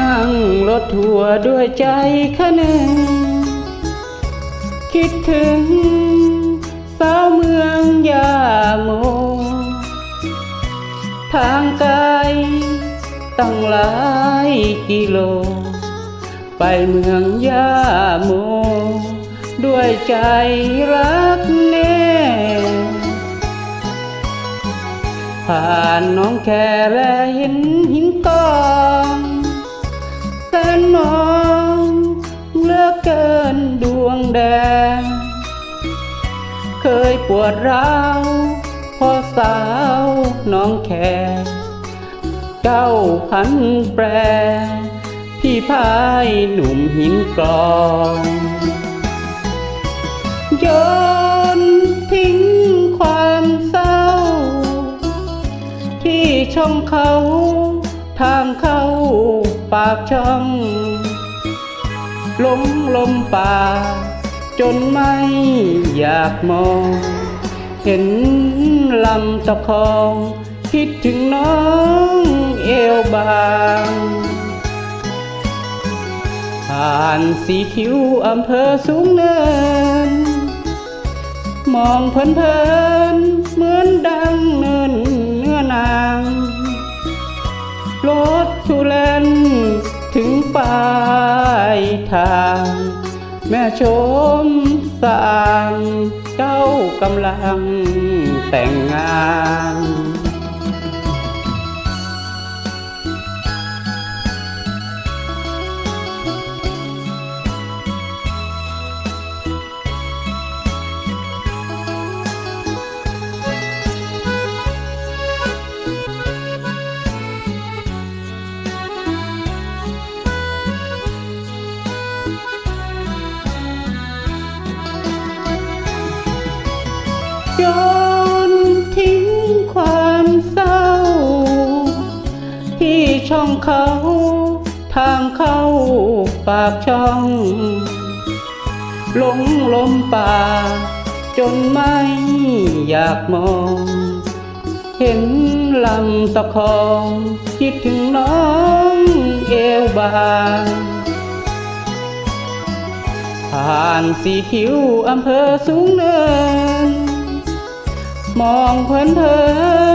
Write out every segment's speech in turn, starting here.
นั่งรถทัวร์ด้วยใจคะหนึ่งคิดถึง สาวเมืองยาโม ทางไกลตั้งหลายกิโล ไปเมืองยาโม ด้วยใจรักแน่ผ่านน้องแคและเห็นหินกอง แสนมองเลือกเกินดวงแดง เคยปวดร้าวพอสาวน้องแคเก้าพันแปร พี่พายหนุ่มหินกรองโยนทิ้งความเศร้า ที่ช่องเขาทางเข้า ปากช่องลมลมป่า จนไม่อยากมอง เห็นลำตะคอง คิดถึงน้องเอวบางผ่านสีคิ้วอำเภอสูงเนิน มองเพลินเพลินๆเหมือนดังเนิน ทาง แม่ชมสางเจ้ากำลังแต่งงาน โยนทิ้งความเศร้า ที่ช่องเขา ทางเข้าปากช่อง หลงลมป่า จนไม่อยากมอง เห็นลำตะคอง คิดถึงน้องเอวบางผ่านสีคิ้วอำเภอสูงเนิน มองเพลินเพลิ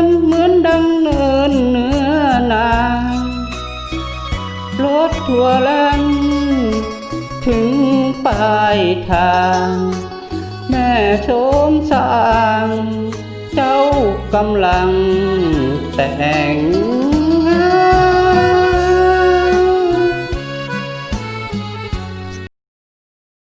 นเหมือนดังเนินเนื้อนางรถทัวร์แล่นถึงปลายทาง แม่ชมสาง เจ้ากำลังแต่ง